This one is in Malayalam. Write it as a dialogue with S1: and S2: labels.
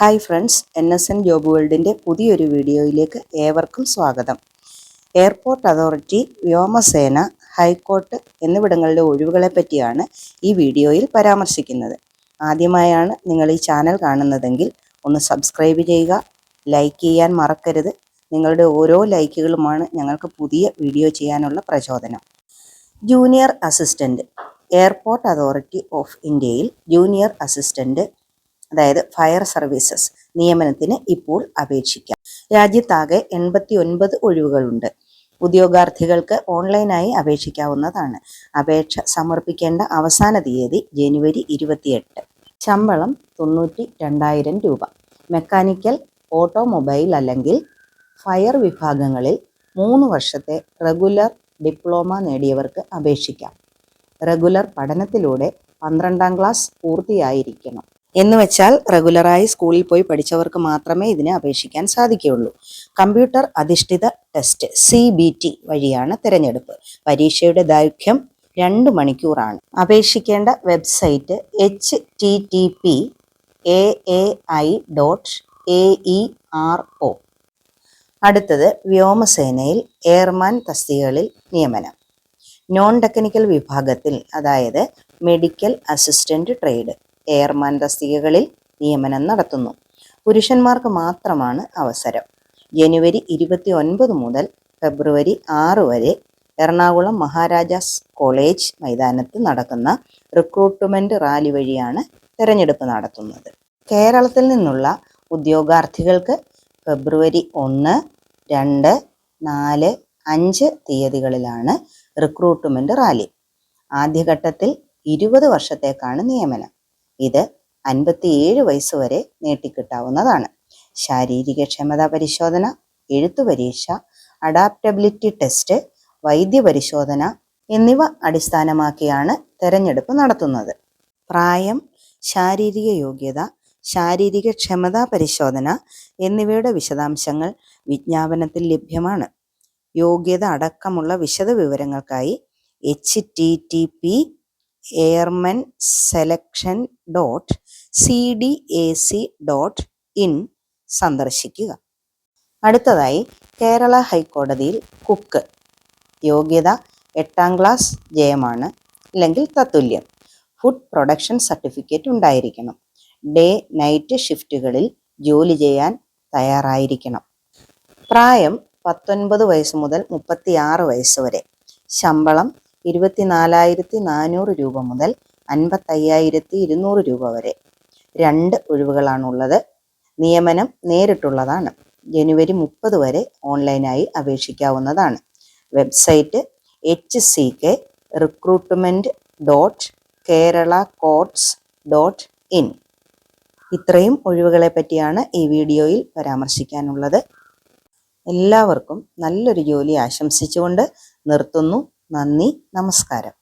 S1: Hi friends N S N job വേൾഡിന്റെ പുതിയൊരു വീഡിയോയിലേക്ക് ഏവർക്കും സ്വാഗതം. എയർപോർട്ട് അതോറിറ്റി വ്യോമസേന ഹൈക്കോർട്ട് എന്നിവിടങ്ങളിലെ ഒഴിവുകളെ പറ്റിയാണ് ഈ വീഡിയോയിൽ പരാമർശിക്കുന്നത്. ആദ്യമായാണ് നിങ്ങൾ ഈ ചാനൽ കാണുന്നതെങ്കിൽ ഒന്ന് സബ്സ്ക്രൈബ് ചെയ്യുക ലൈക്ക് ചെയ്യാൻ മറക്കരുത്. നിങ്ങളുടെ ഓരോ ലൈക്കുകളുമാണ് ഞങ്ങൾക്ക് പുതിയ വീഡിയോ ചെയ്യാനുള്ള പ്രചോദനം. Junior assistant airport authority of ഇന്ത്യയിൽ ജൂനിയർ അസിസ്റ്റന്റ് അതായത് ഫയർ സർവീസസ് നിയമനത്തിന് ഇപ്പോൾ അപേക്ഷിക്കാം. രാജ്യത്താകെ എൺപത്തി ഒൻപത് ഒഴിവുകളുണ്ട്. ഉദ്യോഗാർത്ഥികൾക്ക് ഓൺലൈനായി അപേക്ഷിക്കാവുന്നതാണ്. അപേക്ഷ സമർപ്പിക്കേണ്ട അവസാന തീയതി ജനുവരി ഇരുപത്തിയെട്ട്. ശമ്പളം തൊണ്ണൂറ്റി രണ്ടായിരം രൂപ. മെക്കാനിക്കൽ ഓട്ടോമൊബൈൽ അല്ലെങ്കിൽ ഫയർ വിഭാഗങ്ങളിൽ മൂന്ന് വർഷത്തെ റെഗുലർ ഡിപ്ലോമ നേടിയവർക്ക് അപേക്ഷിക്കാം. റെഗുലർ പഠനത്തിലൂടെ പന്ത്രണ്ടാം ക്ലാസ് പൂർത്തിയായിരിക്കണം. എന്ന് വെച്ചാൽ റെഗുലറായി സ്കൂളിൽ പോയി പഠിച്ചവർക്ക് മാത്രമേ ഇതിന് അപേക്ഷിക്കാൻ സാധിക്കുകയുള്ളൂ. കമ്പ്യൂട്ടർ അധിഷ്ഠിത ടെസ്റ്റ് സി ബി ടി വഴിയാണ് തിരഞ്ഞെടുപ്പ്. പരീക്ഷയുടെ ദൈർഘ്യം രണ്ട് മണിക്കൂറാണ്. അപേക്ഷിക്കേണ്ട website H T T P A A I dot A E R O. അടുത്തത് വ്യോമസേനയിൽ എയർമാൻ തസ്തികകളിൽ നിയമനം. നോൺ ടെക്നിക്കൽ വിഭാഗത്തിൽ അതായത് മെഡിക്കൽ അസിസ്റ്റന്റ് ട്രേഡ്. എയർമാൻ തസ്തികകളിൽ നിയമനം നടത്തുന്നു. പുരുഷന്മാർക്ക് മാത്രമാണ് അവസരം. ജനുവരി ഇരുപത്തി ഒൻപത് മുതൽ ഫെബ്രുവരി ആറ് വരെ എറണാകുളം മഹാരാജാസ് കോളേജ് മൈതാനത്ത് നടക്കുന്ന റിക്രൂട്ട്മെന്റ് റാലി വഴിയാണ് തെരഞ്ഞെടുപ്പ് നടത്തുന്നത്. കേരളത്തിൽ നിന്നുള്ള ഉദ്യോഗാർത്ഥികൾക്ക് ഫെബ്രുവരി ഒന്ന് രണ്ട് നാല് അഞ്ച് തീയതികളിലാണ് റിക്രൂട്ട്മെന്റ് റാലി. ആദ്യഘട്ടത്തിൽ ഇരുപത് വർഷത്തേക്കാണ് നിയമനം. ഇത് അൻപത്തിയേഴ് വയസ്സ് വരെ നീട്ടിക്കിട്ടാവുന്നതാണ്. ശാരീരിക ക്ഷമതാ പരിശോധന എഴുത്തു പരീക്ഷ അഡാപ്റ്റബിലിറ്റി ടെസ്റ്റ് വൈദ്യപരിശോധന എന്നിവ അടിസ്ഥാനമാക്കിയാണ് തെരഞ്ഞെടുപ്പ് നടത്തുന്നത്. പ്രായം ശാരീരിക യോഗ്യത ശാരീരിക ക്ഷമതാ പരിശോധന എന്നിവയുടെ വിശദാംശങ്ങൾ വിജ്ഞാപനത്തിൽ ലഭ്യമാണ്. യോഗ്യത അടക്കമുള്ള വിശദ വിവരങ്ങൾക്കായി H T T P airmen selection dot C D A C dot in സന്ദർശിക്കുക. അടുത്തതായി കേരള ഹൈക്കോടതിയിൽ കുക്ക് യോഗ്യത എട്ടാം ക്ലാസ് ജയമാണ് അല്ലെങ്കിൽ തത്തുല്യം. ഫുഡ് പ്രൊഡക്ഷൻ സർട്ടിഫിക്കറ്റ് ഉണ്ടായിരിക്കണം. ഡേ നൈറ്റ് ഷിഫ്റ്റുകളിൽ ജോലി ചെയ്യാൻ തയ്യാറായിരിക്കണം. പ്രായം പത്തൊൻപത് വയസ്സ് മുതൽ മുപ്പത്തിയാറ് വയസ്സ് വരെ. ശമ്പളം ഇരുപത്തിനാലായിരത്തി നാനൂറ് രൂപ മുതൽ അൻപത്തയ്യായിരത്തി ഇരുന്നൂറ് രൂപ വരെ. രണ്ട് ഒഴിവുകളാണുള്ളത്. നിയമനം നേരിട്ടുള്ളതാണ്. ജനുവരി മുപ്പത് വരെ ഓൺലൈനായി അപേക്ഷിക്കാവുന്നതാണ്. Website H C K recruitment dot Kerala courts dot in. ഇത്രയും ഒഴിവുകളെ പറ്റിയാണ് ഈ വീഡിയോയിൽ പരാമർശിക്കാനുള്ളത്. എല്ലാവർക്കും നല്ലൊരു ജോലി ആശംസിച്ചുകൊണ്ട് നിർത്തുന്നു. നന്ദി നമസ്കാരം.